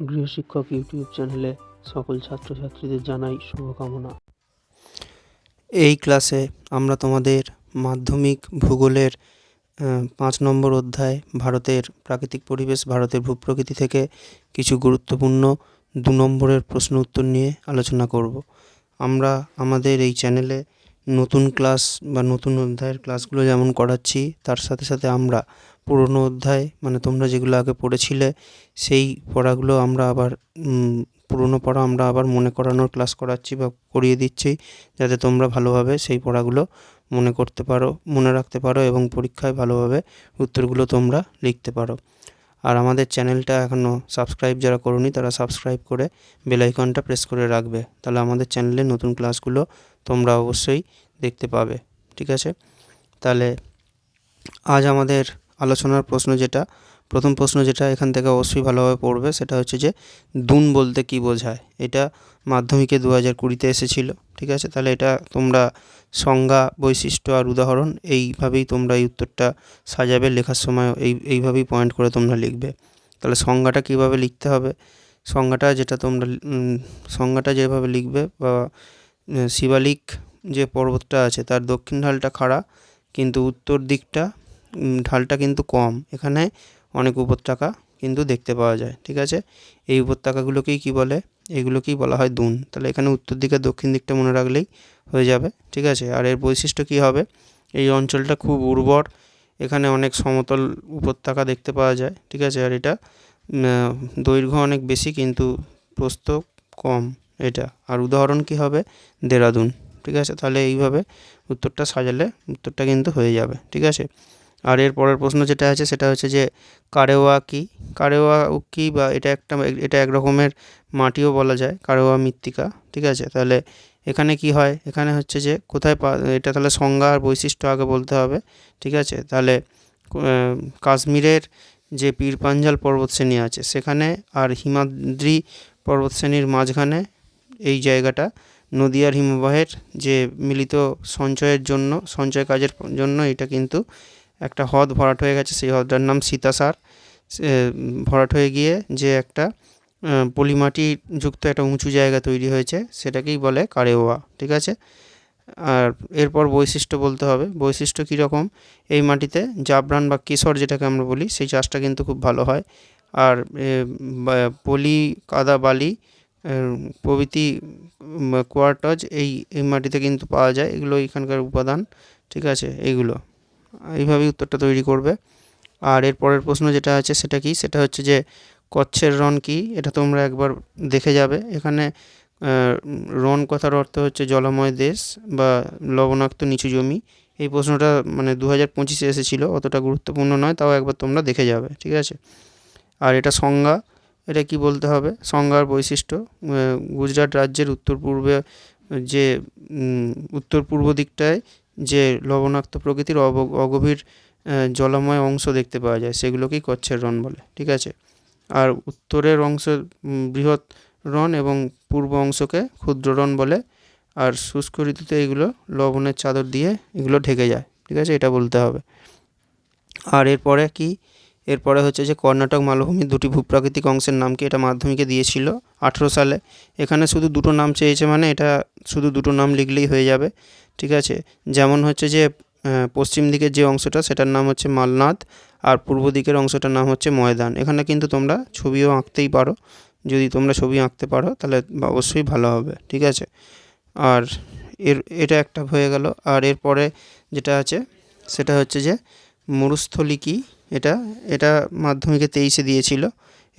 গৃহশিক্ষক YouTube চ্যানেলে সকল ছাত্রছাত্রীদের জানাই শুভকামনা। এই ক্লাসে আমরা তোমাদের মাধ্যমিক ভূগোলের পাঁচ নম্বর অধ্যায়, ভারতের প্রাকৃতিক পরিবেশ, ভারতের ভূপ্রকৃতি থেকে কিছু গুরুত্বপূর্ণ দু নম্বরের প্রশ্ন উত্তর নিয়ে আলোচনা করব। আমরা আমাদের এই চ্যানেলে নতুন ক্লাস বা নতুন অধ্যায়ের ক্লাসগুলো যেমন করাচ্ছি, তার সাথে সাথে আমরা পুরনো অধ্যায় মানে তোমরা যেগুলো আগে পড়েছিলে, সেই পড়াগুলো আমরা আবার পুরনো পড়া আমরা আবার মনে করানোর ক্লাস করাচ্ছি বা করিয়ে দিচ্ছি, যাতে তোমরা ভালোভাবে সেই পড়াগুলো মনে করতে পারো, মনে রাখতে পারো এবং পরীক্ষায় ভালোভাবে উত্তরগুলো তোমরা লিখতে পারো। আর আমাদের চ্যানেলটা এখনও সাবস্ক্রাইব যারা করোনি, তারা সাবস্ক্রাইব করে বেল আইকনটা প্রেস করে রাখবে। তাহলে আমাদের চ্যানেলে নতুন ক্লাসগুলো তোমরা অবশ্যই দেখতে পাবে, ঠিক আছে? তাহলে আজ আমাদের আলোচনার প্রশ্ন যেটা, প্রথম প্রশ্ন যেটা এখান থেকে অবশ্যই ভালোভাবে পড়বে, সেটা হচ্ছে যে দুন বলতে কি বোঝায়? এটা মাধ্যমিকে দু হাজার কুড়িতে এসেছিল, ঠিক আছে? তাহলে এটা তোমরা সংজ্ঞা, বৈশিষ্ট্য আর উদাহরণ এইভাবেই তোমরা এই উত্তরটা সাজাবে, লেখার সময় এই, এইভাবেই পয়েন্ট করে তোমরা লিখবে। তাহলে সংজ্ঞাটা কীভাবে লিখতে হবে? সংজ্ঞাটা যেটা তোমরা সংজ্ঞাটা যেভাবে লিখবে বা শিবালিক যে পর্বতটা আছে, তার দক্ষিণ ঢালটা খাড়া, কিন্তু উত্তর দিকটা ঢালটা কিন্তু কম। এখানে অনেক উপত্যকা কিন্তু দেখতে পাওয়া যায়, ঠিক আছে? এই উপত্যকাগুলোকেই কি বলে? এগুলোকেই বলা হয় দুন। তাহলে এখানে উত্তর দিকে দক্ষিণ দিকটা মনে রাখলেই হয়ে যাবে, ঠিক আছে? আর এর বৈশিষ্ট্য কী হবে? এই অঞ্চলটা খুব উর্বর, এখানে অনেক সমতল উপত্যকা দেখতে পাওয়া যায়, ঠিক আছে? আর এটা দৈর্ঘ্য অনেক বেশি কিন্তু প্রস্থ কম এটা। আর উদাহরণ কি হবে? দেরাদুন, ঠিক আছে? তাহলে এইভাবে উত্তরটা সাজালে উত্তরটা কিন্তু হয়ে যাবে, ঠিক আছে? আর এর পরের প্রশ্ন যেটা আছে, সেটা হচ্ছে যে কারেওয়া কি? কারেওয়া কি বা এটা একটা, এটা এক রকমের মাটিও বলা যায়, কারেওয়া মৃত্তিকা, ঠিক আছে? তাহলে এখানে কি হয়? এখানে হচ্ছে যে কোথায় এটা তাহলে সংজ্ঞা আর বৈশিষ্ট্য আগে বলতে হবে, ঠিক আছে? তাহলে কাশ্মীরের যে পীর পাঞ্জাল পর্বতশ্রেণী আছে, সেখানে আর হিমাদ্রি পর্বতশ্রেণীর মাঝখানে এই জায়গাটা, নদীয়ার হিমবাহের যে মিলিত সঞ্চয়ের জন্য, সঞ্চয় কাজের জন্য, এটা কিন্তু একটা হ্রদ ভরাট হয়ে গেছে, সেই হ্রদটার নাম সীতাসার। ভরাট হয়ে গিয়ে যে একটা পলিমাটি যুক্ত একটা উঁচু জায়গা তৈরি হয়েছে, সেটাকেই বলে কারেওয়া, ঠিক আছে? আর এরপর বৈশিষ্ট্য বলতে হবে, বৈশিষ্ট্য কীরকম এই মাটিতে জাবরান বা কেশর যেটাকে আমরা বলি, সেই চাষটা কিন্তু খুব ভালো হয়। আর পলি, কাদা, বালি প্রভৃতি কোয়ার্টজ এই এই মাটিতে কিন্তু পাওয়া যায়। এগুলো এখানকার উপাদান, ঠিক আছে? এইগুলো। এইভাবেই উত্তরটা তৈরি করবে। আর এর পরের প্রশ্ন যেটা আছে সেটা কি? সেটা হচ্ছে যে, কচ্ছের রণ কি? এটা তোমরা একবার দেখে যাবে। এখানে রণ কথার অর্থ হচ্ছে জলময় দেশ বা লবণাক্ত নিচু জমি। এই প্রশ্নটা মানে দু হাজার পঁচিশে এসেছিল, অতটা গুরুত্বপূর্ণ নয়, তাও একবার তোমরা দেখে যাবে, ঠিক আছে? আর এটা সংজ্ঞা, এটা কি বলতে হবে? সংজ্ঞার বৈশিষ্ট্য গুজরাট রাজ্যের উত্তর পূর্বে যে উত্তর পূর্ব দিকটায় যে লবণাক্ত প্রকৃতির অগভীর জলময় অংশ দেখতে পাওয়া যায়, সেগুলোকেই কচ্ছের রণ বলে, ঠিক আছে? আর উত্তরের অংশ বৃহৎ রণ এবং পূর্ব অংশকে ক্ষুদ্র রণ বলে, আর শুষ্ক ঋতুতে এগুলো লবণের চাদর দিয়ে এগুলো ঢেকে যায়, ঠিক আছে? এটা বলতে হবে। আর এরপরে কি? এরপরে হচ্ছে যে কর্ণাটক মালভূমির দুটি ভূপ্রাকৃতিক অংশের নামকে এটা মাধ্যমিকে দিয়েছিল আঠেরো সালে। এখানে শুধু দুটো নাম চেয়েছে মানে এটা শুধু দুটো নাম লিখলেই হয়ে যাবে, ঠিক আছে? যেমন হচ্ছে যে পশ্চিম দিকের যে অংশটা সেটার নাম হচ্ছে মালনাথ আর পূর্ব দিকের অংশটার নাম হচ্ছে ময়দান। এখানে কিন্তু তোমরা ছবিও আঁকতেই পারো। যদি তোমরা ছবি আঁকতে পারো তাহলে অবশ্যই ভালো হবে, ঠিক আছে? আর এর, এটা একটা হয়ে গেল। আর এরপরে যেটা আছে সেটা হচ্ছে যে মরুস্থলী কি এটা এটা মাধ্যমিকে তেইশে দিয়েছিল।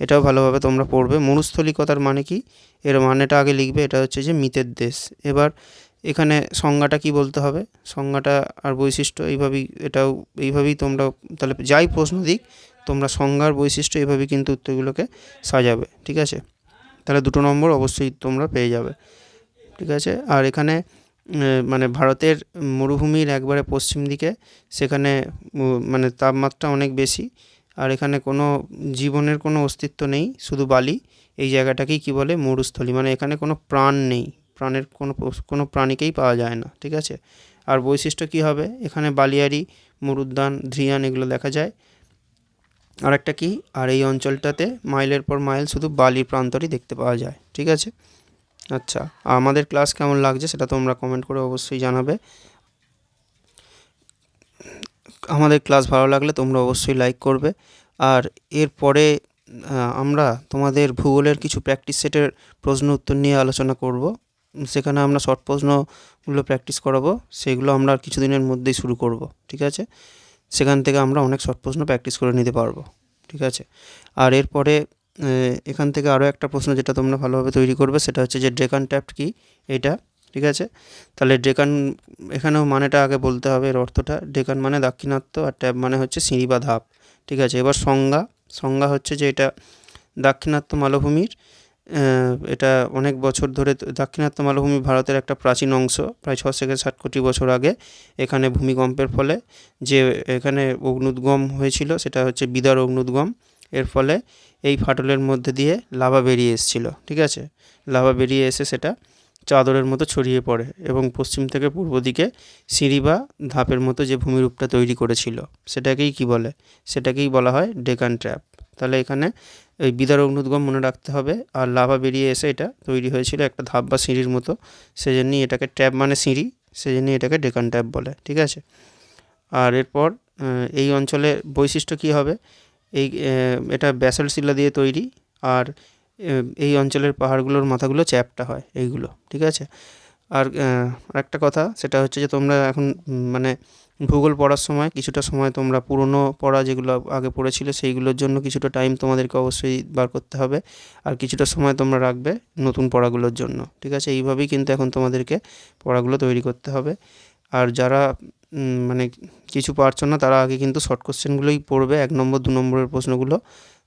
এটাও ভালোভাবে তোমরা পড়বে। মরুস্থলী কথার মানে কি? এর মানেটা আগে লিখবে, এটা হচ্ছে যে মিতের দেশ। এবার এখানে সংজ্ঞাটা কি বলতে হবে? সংজ্ঞাটা আর বৈশিষ্ট্য এইভাবেই, এটাও এইভাবেই তোমরা, তাহলে যাই প্রশ্ন দিক, তোমরা সংজ্ঞার বৈশিষ্ট্য এইভাবেই কিন্তু উত্তরগুলোকে সাজাবে, ঠিক আছে? তাহলে দুটো নম্বর অবশ্যই তোমরা পেয়ে যাবে, ঠিক আছে? আর এখানে মানে ভারতের মরুভূমির একবারে পশ্চিম দিকে, সেখানে মানে তাপমাত্রা অনেক বেশি, আর এখানে কোনো জীবনের কোনো অস্তিত্ব নেই, শুধু বালি, এই জায়গাটাকেই কি বলে মরুস্থলী মানে এখানে কোনো প্রাণ নেই, প্রাণের কোনো কোনো প্রাণীকেই পাওয়া যায় না, ঠিক আছে? আর বৈশিষ্ট্য কী হবে? এখানে বালিয়ারি মরুদ্যান ধ্রিয়ান এগুলো দেখা যায়। আর একটা কি? আর এই অঞ্চলটাতে মাইলের পর মাইল শুধু বালির প্রান্তরই দেখতে পাওয়া যায়, ঠিক আছে? আচ্ছা আমাদের ক্লাস কেমন লাগছে সেটা তোমরা কমেন্ট করে অবশ্যই জানাবে। আমাদের ক্লাস ভালো লাগলে তোমরা অবশ্যই লাইক করবে। আর এরপরে আমরা তোমাদের ভূগোলের কিছু প্র্যাকটিস সেটের প্রশ্ন উত্তর নিয়ে আলোচনা করব। সেখানে আমরা শর্ট প্রশ্নগুলো প্র্যাকটিস করাবো, সেগুলো আমরা কিছুদিনের মধ্যেই শুরু করব, ঠিক আছে? সেখান থেকে আমরা অনেক শর্ট প্রশ্ন প্র্যাকটিস করে নিতে পারব, ঠিক আছে? আর এরপরে এখান থেকে আরও একটা প্রশ্ন যেটা তোমরা ভালোভাবে তৈরি করবে, সেটা হচ্ছে যে ড্রেকান ট্যাপ্ট কি? এটা ঠিক আছে? তাহলে ডেকান এখানেও মানেটা আগে বলতে হবে, এর অর্থটা। ডেকান মানে দাক্ষিণাত্য আর ট্যাব মানে হচ্ছে সিঁড়ি বা ধাপ, ঠিক আছে? এবার সংজ্ঞা সংজ্ঞা হচ্ছে যে এটা দাক্ষিণাত্য মালভূমির এটা অনেক বছর ধরে দাক্ষিণাত্য মালভূমি ভারতের একটা প্রাচীন অংশ, প্রায় ছ থেকে ষাট কোটি বছর আগে, এখানে ভূমিকম্পের ফলে যে এখানে অগ্নুদ্গম হয়েছিল, সেটা হচ্ছে বিদার অগ্নুদ্গম। এর ফলে এই ফাটলের মধ্যে দিয়ে লাভা বেরিয়ে এসেছিল, ঠিক আছে? লাভা বেরিয়ে এসে সেটা চাদরের মতো ছড়িয়ে পড়ে এবং পশ্চিম থেকে পূর্ব দিকে সিঁড়ি বা ধাপের মতো যে ভূমিরূপটা তৈরি করেছিল, সেটাকেই কি বলে? সেটাকেই বলা হয় ডেকান ট্র্যাপ। তাহলে এখানে এই বিদার অগ্নুদ্গম মনে রাখতে হবে, আর লাভা বেরিয়ে এসে এটা তৈরি হয়েছিল একটা ধাপ বা সিঁড়ির মতো, সেজন্যই এটাকে ট্র্যাপ মানে সিঁড়ি, সেজন্যই এটাকে ডেকান ট্র্যাপ বলে, ঠিক আছে? আর এরপর এই অঞ্চলে বৈশিষ্ট্য কী হবে? এই এটা ব্যাসল্ট শিলা দিয়ে তৈরি আর এই অঞ্চলের পাহাড়গুলোর মাথাগুলো চ্যাপ্টা হয় এইগুলো, ঠিক আছে? আর একটা কথা, সেটা হচ্ছে যে তোমরা এখন মানে ভূগোল পড়ার সময় কিছুটা সময় তোমরা পুরনো পড়া যেগুলো আগে পড়েছিলে সেইগুলোর জন্য কিছুটা টাইম তোমাদেরকে অবশ্যই বার করতে হবে আর কিছুটা সময় তোমরা রাখবে নতুন পড়াগুলোর জন্য, ঠিক আছে? এইভাবেই কিন্তু এখন তোমাদেরকে পড়াগুলো তৈরি করতে হবে। আর যারা মানে কিছু পারছ না, তারা আগে কিন্তু শর্ট কোশ্চেনগুলোই পড়বে, এক নম্বর, দু নম্বরের প্রশ্নগুলো।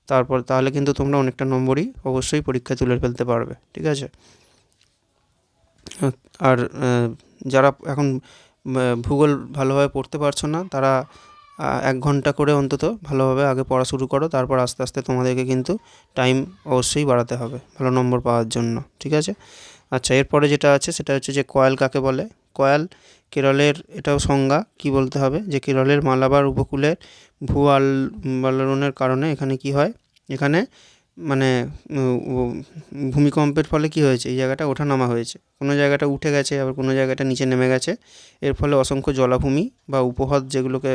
তারপর তাহলে কিন্তু তোমরা অনেকটা নম্বরই অবশ্যই পরীক্ষায় তুলে ফেলতে পারবে, ঠিক আছে? আর যারা এখন ভূগোল ভালোভাবে পড়তে পারছ না, তারা এক ঘণ্টা করে অন্তত ভালোভাবে আগে পড়া শুরু করো, তারপর আস্তে আস্তে তোমাদেরকে কিন্তু টাইম অবশ্যই বাড়াতে হবে, ভালো নম্বর পাওয়ার জন্য, ঠিক আছে? আচ্ছা এরপরে যেটা আছে সেটা হচ্ছে যে কয়েল কাকে বলে? কয়েল কেরলের এটাও সংজ্ঞা, কি বলতে হবে? যে কেরলের মালাবার উপকূলের ভূ আন্দোলনের কারণে এখানে কি হয়? এখানে মানে ভূমিকম্পের ফলে কি হয়েছে? এই জায়গাটা ওঠানামা হয়েছে। কোনো জায়গাটা উঠে গেছে, আবার কোনো জায়গাটা নিচে নেমে গেছে। এর ফলে অসংখ্য জলাভূমি বা উপহ্রদ যেগুলোকে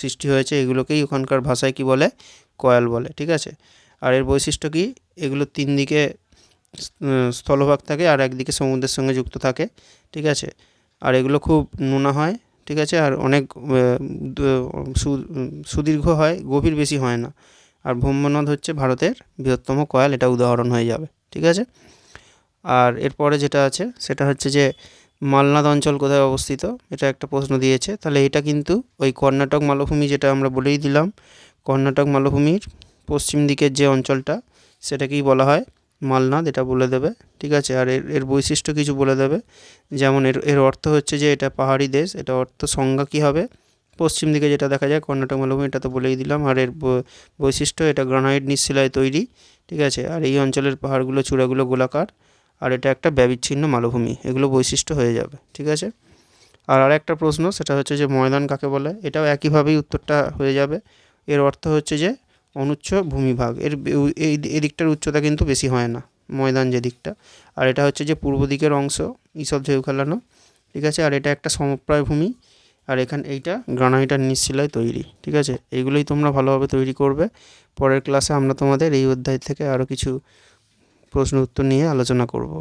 সৃষ্টি হয়েছে, এগুলোকেই ওখানকার ভাষায় কি বলে? কয়াল বলে, ঠিক আছে? আর এর বৈশিষ্ট্য কি? এগুলো তিন দিকে স্থলভাগ থাকে আর একদিকে সমুদ্রের সঙ্গে যুক্ত থাকে, ঠিক আছে? আর এগুলো খুব নোনা হয়, ঠিক আছে? আর অনেক সুদীর্ঘ হয়, গভীর বেশি হয় না। আর ব্রহ্মনদ হচ্ছে ভারতের বৃহত্তম কয়াল, এটা উদাহরণ হয়ে যাবে, ঠিক আছে? আর এরপরে যেটা আছে, সেটা হচ্ছে যে মালনাদ অঞ্চল কোথায় অবস্থিত? এটা একটা প্রশ্ন দিয়েছে। তাহলে এটা কিন্তু ওই কর্ণাটক মালভূমি যেটা আমরা বলেই দিলাম, কর্ণাটক মালভূমির পশ্চিম দিকের যে অঞ্চলটা, সেটাকেই বলা হয় মালনাদ, এটা বলে দেবে, ঠিক আছে? আর এর এর বৈশিষ্ট্য কিছু বলে দেবে। যেমন এর এর অর্থ হচ্ছে যে, এটা পাহাড়ি দেশ, এটা অর্থ সংজ্ঞা কী হবে? পশ্চিম দিকে যেটা দেখা যায়, কর্ণাটক মালভূমি এটা তো বলেই দিলাম। আর এর বৈশিষ্ট্য, এটা গ্রানাইট নিঃশিলায় তৈরি, ঠিক আছে? আর এই অঞ্চলের পাহাড়গুলো, চূড়াগুলো গোলাকার। আর এটা একটা ব্যবিচ্ছিন্ন মালভূমি, এগুলো বৈশিষ্ট্য হয়ে যাবে, ঠিক আছে? আর আর একটা প্রশ্ন, সেটা হচ্ছে যে, ময়দান কাকে বলে? এটাও একইভাবেই উত্তরটা হয়ে যাবে। এর অর্থ হচ্ছে যে অনুচ্চ ভূমিভাগ। এর এই এই দিকটার উচ্চতা কিন্তু বেশি হয় না, ময়দান যে দিকটা। আর এটা হচ্ছে যে পূর্ব দিকের অংশ এইসব ঢেউ খেলানো, ঠিক আছে? আর এটা একটা সমপ্রায় ভূমি, আর এখানে এইটা গ্রানাইটার নিঃশিলায় তৈরি, ঠিক আছে? এইগুলোই তোমরা ভালোভাবে তৈরি করবে। পরের ক্লাসে আমরা তোমাদের এই অধ্যায় থেকে আরও কিছু প্রশ্ন উত্তর নিয়ে আলোচনা করব।